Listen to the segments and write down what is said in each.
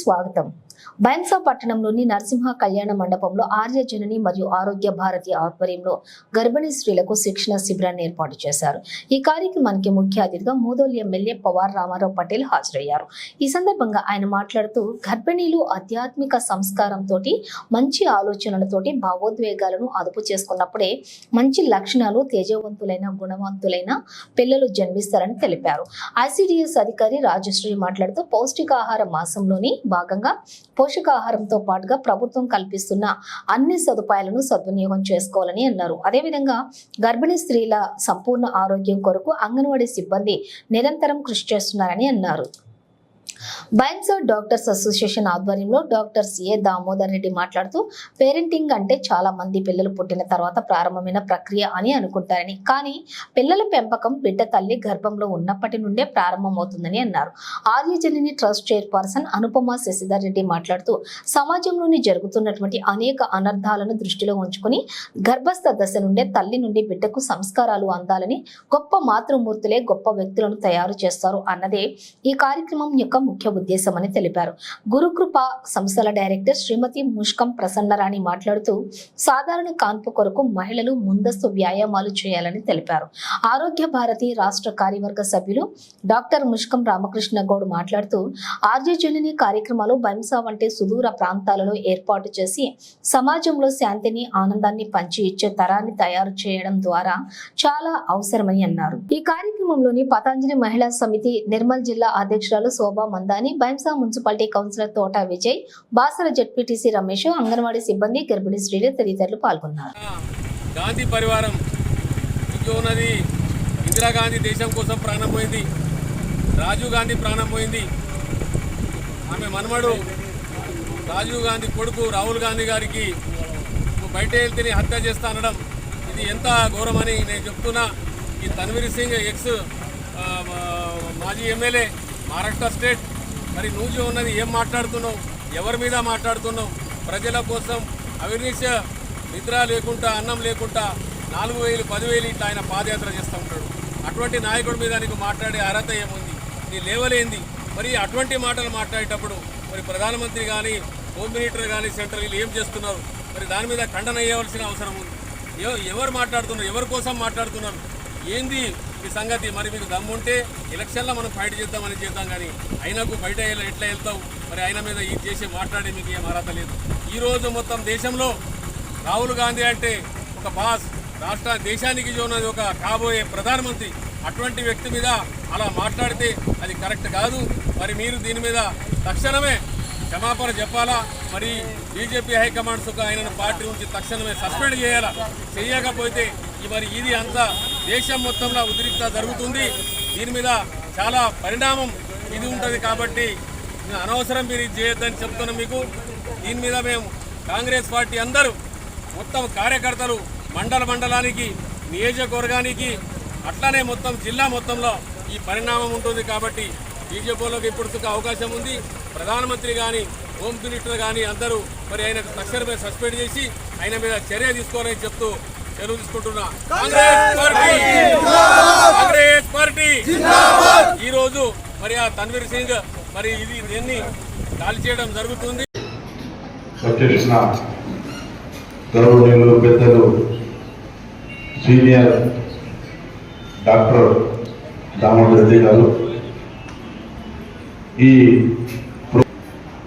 స్వాగతం బైన్సా పట్టణంలోని నరసింహ కళ్యాణ మండపంలో ఆర్య జనని మరియు ఆరోగ్య భారతి ఆధ్వర్యంలో గర్భిణీ స్త్రీలకు శిక్షణ శిబిరాన్ని ఏర్పాటు చేశారు. ఈ కార్యక్రమానికి ముఖ్య అతిథిగా మూదోలి ఎమ్మెల్యే పవార్ రామారావు పటేల్ హాజరయ్యారు. ఈ సందర్భంగా ఆయన మాట్లాడుతూ గర్భిణీలు ఆధ్యాత్మిక సంస్కారంతో మంచి ఆలోచనలతోటి భావోద్వేగాలను అదుపు చేసుకున్నప్పుడే మంచి లక్షణాలు తేజవంతులైన గుణవంతులైన పిల్లలు జన్మిస్తారని తెలిపారు. ఐసిడిఎస్ అధికారి రాజశ్రీ మాట్లాడుతూ పౌష్టికాహార మాసంలోని భాగంగా పోషకాహారంతో పాటుగా ప్రభుత్వం కల్పిస్తున్న అన్ని సదుపాయాలను సద్వినియోగం చేసుకోవాలని అన్నారు. అదేవిధంగా గర్భిణీ స్త్రీల సంపూర్ణ ఆరోగ్యం కొరకు అంగన్వాడీ సిబ్బంది నిరంతరం కృషి చేస్తున్నారని అన్నారు. బైన్సర్ డాక్టర్స్ అసోసియేషన్ ఆధ్వర్యంలో డాక్టర్ సిఏ దామోదర్ రెడ్డి మాట్లాడుతూ పేరెంటింగ్ అంటే చాలా మంది పిల్లలు పుట్టిన తర్వాత ప్రారంభమైన ప్రక్రియ అని అనుకుంటారని. కానీ పిల్లల పెంపకం బిడ్డ తల్లి గర్భంలో ఉన్నప్పటి నుండే ప్రారంభమవుతుందని అన్నారు. ఆర్యజనని ట్రస్ట్ చైర్పర్సన్ అనుపమ శశిధర్ రెడ్డి మాట్లాడుతూ సమాజంలోని జరుగుతున్నటువంటి అనేక అనర్థాలను దృష్టిలో ఉంచుకుని గర్భస్థ దశ నుండే తల్లి నుండి బిడ్డకు సంస్కారాలు అందాలని గొప్ప మాతృమూర్తులే గొప్ప వ్యక్తులను తయారు చేస్తారు అన్నదే ఈ కార్యక్రమం యొక్క ముఖ్య ఉద్దేశమని తెలిపారు. గురుకృప సంస్థల డైరెక్టర్ శ్రీమతి ముష్కం ప్రసన్నరాణి మాట్లాడుతూ సాధారణ కాన్పు కొరకు మహిళలు ముందస్తు వ్యాయామాలు చేయాలని తెలిపారు. ఆరోగ్య భారతి రాష్ట్ర కార్యవర్గ సభ్యులు డాక్టర్ ముష్కం రామకృష్ణ గౌడ్ మాట్లాడుతూ ఆర్యజనని కార్యక్రమాలు బైంసా వంటి సుదూర ప్రాంతాలలో ఏర్పాటు చేసి సమాజంలో శాంతిని ఆనందాన్ని పంచి ఇచ్చే తరాన్ని తయారు చేయడం ద్వారా చాలా అవసరమని అన్నారు. ఈ కార్యక్రమంలోని పతాంజలి మహిళా సమితి నిర్మల్ జిల్లా అధ్యక్షురాలు శోభా ఉందని Bhainsa municipality councillor Thota Vijay Basara ZPTC Ramesh anganwadi సిబ్బంది గర్భిణీ స్త్రీలు తదితరులు పాల్గొన్నారు. గాంధీ పరివారం ఇంట్లో ఉన్నది. ఇందిరాగాంధీ దేశం కోసం ప్రాణం పోయింది. రాజీవ్ గాంధీ ప్రాణం పోయింది. ఆమె మనమడు రాజీవ్ గాంధీ కొడుకు రాహుల్ గాంధీ గారికి బయట వెళ్తేనే హత్య చేస్తా అనడం ఇది ఎంత ఘోరమని నేను చెప్తున్నా. ఈ తన్వీర్ సింగ్ ఎక్స్ మాజీ ఎమ్మెల్యే మహారాష్ట్ర స్టేట్ మరి నువ్వు ఉన్నది ఏం మాట్లాడుతున్నావు? ఎవరి మీద మాట్లాడుతున్నావు? ప్రజల కోసం అవినీష నిద్ర లేకుండా అన్నం లేకుండా నాలుగు వేలు పదివేలు ఇట్లా ఆయన పాదయాత్ర చేస్తూ ఉంటాడు. అటువంటి నాయకుడి మీద నీకు మాట్లాడే అర్హత ఏముంది? నీ లేవలేంది మరి అటువంటి మాటలు మాట్లాడేటప్పుడు మరి ప్రధానమంత్రి కానీ హోమ్ మినిస్టర్ కానీ సెంట్రల్ వీళ్ళు ఏం చేస్తున్నారు? మరి దాని మీద ఖండన చేయవలసిన అవసరం ఉంది. ఎవరు మాట్లాడుతున్నారు? ఎవరి కోసం మాట్లాడుతున్నారు? ఏంది ఈ సంగతి మరి మీకు దమ్ముంటే ఎలక్షన్లో మనం ఫైట్ చేద్దామని చేద్దాం కానీ అయినకు బయట ఎట్లా వెళ్తావు? మరి ఆయన మీద ఇది చేసి మాట్లాడే మీకు ఏం అర్హత లేదు. ఈరోజు మొత్తం దేశంలో రాహుల్ గాంధీ అంటే ఒక బాస్. రాష్ట్ర దేశానికి ఉన్నది ఒక కాబోయే ప్రధానమంత్రి. అటువంటి వ్యక్తి మీద అలా మాట్లాడితే అది కరెక్ట్ కాదు. మరి మీరు దీని మీద తక్షణమే క్షమాపణ చెప్పాలా? మరి బీజేపీ హైకమాండ్స్ ఒక ఆయనను పార్టీ నుంచి తక్షణమే సస్పెండ్ చేయాలా? చేయకపోతే ఈ మరి ఇది అంతా దేశం మొత్తంలో ఉద్రిక్త జరుగుతుంది. దీని మీద చాలా పరిణామం ఇది ఉంటుంది కాబట్టి అనవసరం మీరు ఇది చేయొద్దని చెప్తున్నాం మీకు. దీని మీద మేము కాంగ్రెస్ పార్టీ అందరూ మొత్తం కార్యకర్తలు మండల మండలానికి నియోజకవర్గానికి అట్లానే మొత్తం జిల్లా మొత్తంలో ఈ పరిణామం ఉంటుంది కాబట్టి బీజేపీలోకి ఇప్పుడు అవకాశం ఉంది. ప్రధానమంత్రి కానీ హోమ్ మినిస్టర్ కానీ అందరూ మరి ఆయన తక్షణమే సస్పెండ్ చేసి ఆయన మీద చర్య తీసుకోవాలని చెప్తూ సెలవు తీసుకుంటున్నా. కాంగ్రెస్ పార్టీ. కాంగ్రెస్ పార్టీ. ఈ రోజు మరి ఆ తన్వీర్ సింగ్ మరి ఇది దీన్ని కాల్ చేయడం జరుగుతుంది. వచ్చేసిన గౌరవనీయులు పెద్దలు సీనియర్ డాక్టర్ దామోదర్ రెడ్డి గారు. ఈ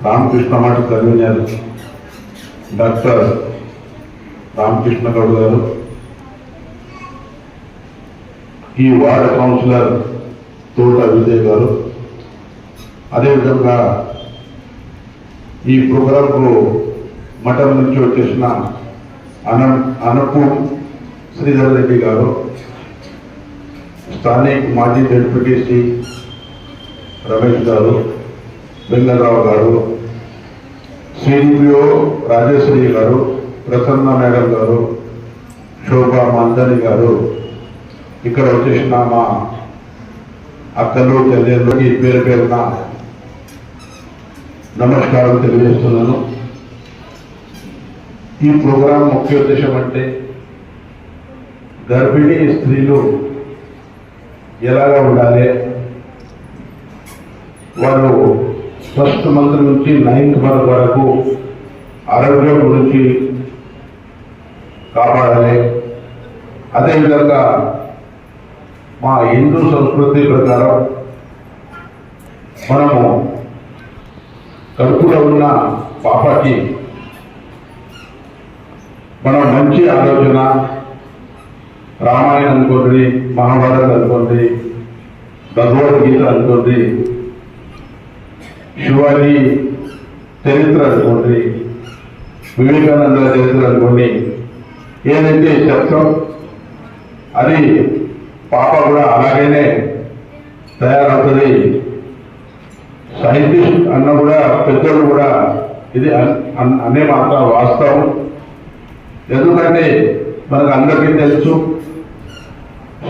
రామకృష్ణ మఠ కన్వీనర్ డాక్టర్ రామకృష్ణ గౌడ్ గారు. ఈ వార్డ్ కౌన్సిలర్ తోట విజయ్ గారు. అదేవిధంగా ఈ ప్రోగ్రాంకు మఠం నుంచి వచ్చేసిన అన అనపూర్ శ్రీధర్ రెడ్డి గారు స్థానిక మాజీ జడ్పీటీసీ రమేష్ గారు వెంగళరావు గారు సిపిఓ రాజేశ్వరి గారు ప్రసన్న మేడం గారు శోభా మందని గారు ఇక్కడ వచ్చేసిన మా అక్కలు చెల్లెళ్ళకి పేరు పేరున నమస్కారం తెలియజేస్తున్నాను. ఈ ప్రోగ్రాం ముఖ్య ఉద్దేశం అంటే గర్భిణీ స్త్రీలు ఎలాగా ఉండాలి? వాళ్ళు ఫస్ట్ మంత్ నుంచి నైన్త్ మంత్ వరకు ఆరోగ్యం గురించి కాపాడాలి. అదేవిధంగా మా హిందూ సంస్కృతి ప్రకారం మనము కడుపులో ఉన్న పాపకి మనం మంచి ఆలోచన రామాయణం అనుకోండి మహాభారతం అనుకోండి భగవద్గీత అనుకోండి శివాజీ చరిత్ర అనుకోండి వివేకానంద చరిత్ర అనుకోండి ఏదైతే చెప్తాం అది పాప కూడా అలాగనే తయారవుతుంది. సైంటిస్ట్ అన్న కూడా పెద్దలు కూడా ఇది అన్- అన్- అనే మాట వాస్తవం. ఎందుకంటే మనకు అందరికీ తెలుసు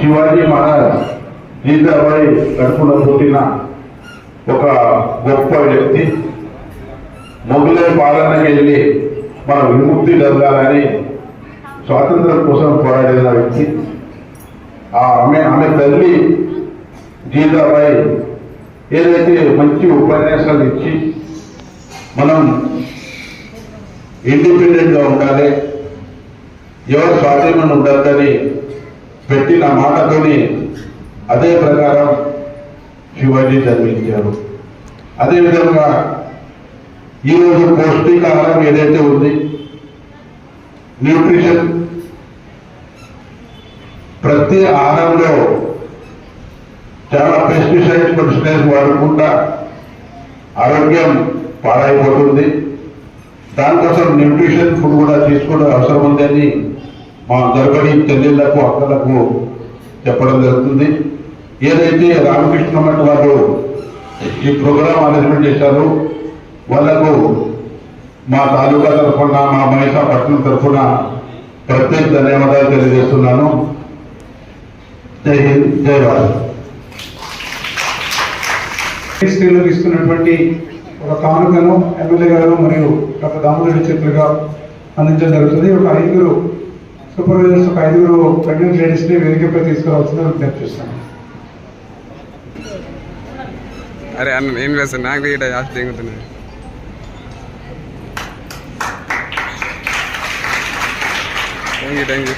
శివాజీ మహారాజ్ జీతాబాయి కడుపులో పుట్టిన ఒక గొప్ప వ్యక్తి. మొగులే పాలనకి వెళ్ళి మన విముక్తి జరగాలని స్వాతంత్రం కోసం పోరాడిన వ్యక్తి. ఆమె ఆమె తల్లి జీతాబాయి ఏదైతే మంచి ఉపన్యాసాలు ఇచ్చి మనం ఇండిపెండెంట్గా ఉండాలి ఎవరు స్వాధీనం ఉండద్దని పెట్టిన మాటతోని అదే ప్రకారం శివాజీ జన్మించారు. అదేవిధంగా ఈరోజు పౌష్టికాహారం ఏదైతే ఉంది న్యూట్రిషన్ ప్రతి ఆహారంలో చాలా పెస్టిసైడ్స్ పెస్టిసైడ్స్ వాడకుండా ఆరోగ్యం పాడైపోతుంది. దానికోసం న్యూట్రిషన్ ఫుడ్ కూడా తీసుకోవడం అవసరం ఉందని మా గర్భిణీ చెల్లెళ్ళకు అక్కలకు చెప్పడం జరుగుతుంది. ఏదైతే రామకృష్ణ మఠ్ వారు ఈ ప్రోగ్రాం అరేంజ్మెంట్ చేశారు వాళ్ళకు మా తాలూకా తరఫున మా మహిళా పట్టణం తరఫున ప్రత్యేక ధన్యవాదాలు తెలియజేస్తున్నాను. జై హింద్ జై భారత్ స్త్రీలకు ఇస్తున్నటువంటి ఒక కానుకను ఎమ్మెల్యే గారు మరియు డాక్టర్ దామోదరి చేతులుగా అందించడం జరుగుతుంది. ఒక ఐదుగురు సూపర్వైజర్స్ ఒక ఐదుగురు ప్రెగ్నెంట్ లేడీస్ని వేదికపై తీసుకురావాల్సిందిగా విజ్ఞప్తి చేస్తాను అరే అన్న ఏం వేస్తాను నాకు ఇక్కడ జాస్తి దిగుతున్నాయి thank you thank you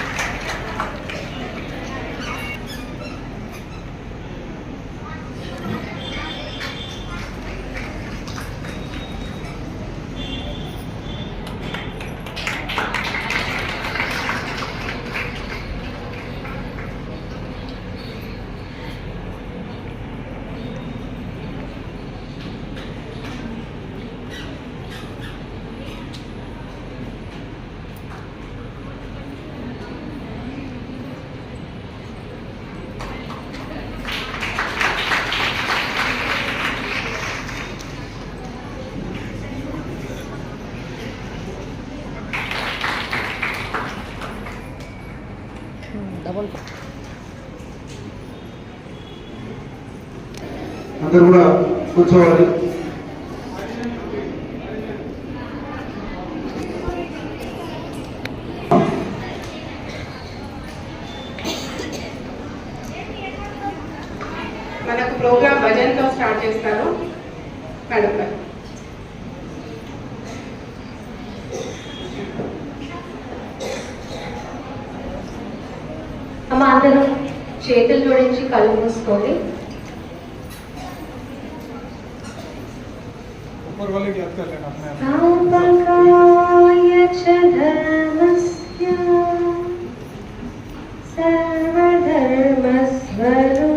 double అందరూ కూడా కూర్చోవాలి. మనకు ప్రోగ్రామ్ భజన్తో స్టార్ట్ చేస్తారు మేడం గారు. అందరూ చేతులు జోడించి కళ్ళు మూసుకోండి ऊपर वाले की याद कर लेना अपने आप कापकाय च धर्मस्य सर्वधर्मस्वरूपिणे